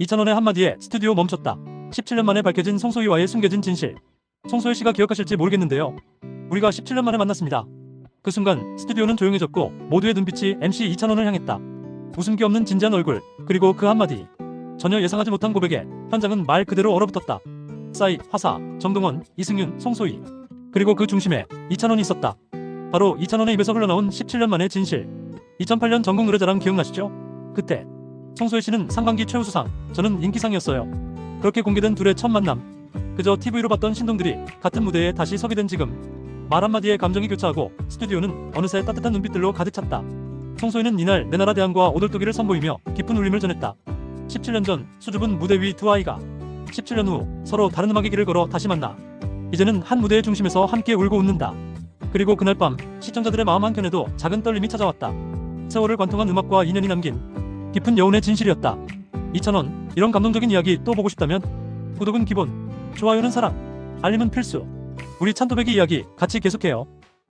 이찬원의 한마디에 스튜디오 멈췄다. 17년 만에 밝혀진 송소희와의 숨겨진 진실. 송소희 씨가 기억하실지 모르겠는데요. 우리가 17년 만에 만났습니다. 그 순간 스튜디오는 조용해졌고 모두의 눈빛이 MC 이찬원을 향했다. 웃음기 없는 진지한 얼굴 그리고 그 한마디. 전혀 예상하지 못한 고백에 현장은 말 그대로 얼어붙었다. 싸이, 화사, 정동원, 이승윤, 송소희 그리고 그 중심에 이찬원이 있었다. 바로 이찬원의 입에서 흘러나온 17년 만의 진실. 2008년 전국 노래자랑 기억나시죠? 그때 송소희 씨는 상반기 최우수상, 저는 인기상이었어요. 그렇게 공개된 둘의 첫 만남. 그저 TV로 봤던 신동들이 같은 무대에 다시 서게 된 지금. 말 한마디에 감정이 교차하고 스튜디오는 어느새 따뜻한 눈빛들로 가득 찼다. 송소희는 이날 내 나라 대항과 오돌토기를 선보이며 깊은 울림을 전했다. 17년 전 수줍은 무대 위 두 아이가 17년 후 서로 다른 음악의 길을 걸어 다시 만나 이제는 한 무대의 중심에서 함께 울고 웃는다. 그리고 그날 밤 시청자들의 마음 한켠에도 작은 떨림이 찾아왔다. 세월을 관통한 음악과 인연이 남긴 깊은 여운의 진실이었다. 2,000원 이런 감동적인 이야기 또 보고 싶다면 구독은 기본, 좋아요는 사랑, 알림은 필수. 우리 찬도배기 이야기 같이 계속해요.